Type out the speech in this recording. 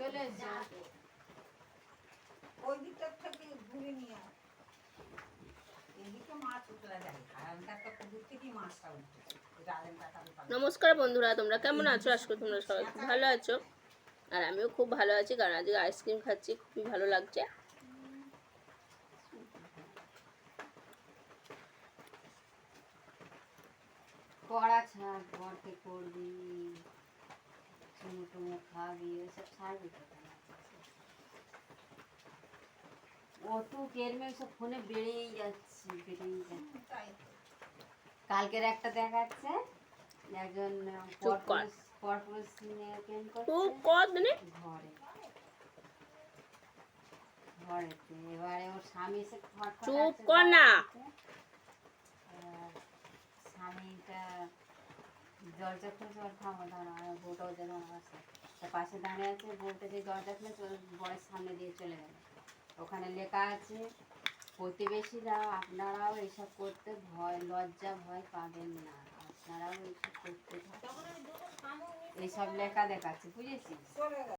চলে এসো। ওই দিকটা থেকে ঘুরে নিয়ে। নমস্কার বন্ধুরা তোমরা কেমন আছো? আজকে তোমরা সবাই খুব ভালো আছো। আর আমিও খুব ভালো আছি কারণ আজকে আইসক্রিম খাচ্ছি খুবই ভালো লাগছে। পড়া ছাড় পড়তে খাবি ওইসব সব ফোনে বেড়েই যাচ্ছে বেড়েই যাচ্ছে। কালকের একটা দেখাচ্ছে একজন পরপুরুষ প্রেম করছে। ঘরে। ঘরেতে। এবারে ওর স্বামী এসে চুপ কর না। স্বামীটা দরজা খুলছে ওর থামো বউটাও যেন আসে তার পাশে দাঁড়িয়ে আছে, বলতে যে দরজা খুলে বরের সামনে দিয়ে চলে গেল। ওখানে লেখা আছে, প্রতিবেশীরা আপনারাও এইসব করতে ভয়, লজ্জা, ভয় পাবেন না। আপনারাও এইসব করতে এইসব লেখা দেখাচ্ছে, বুঝেছিস।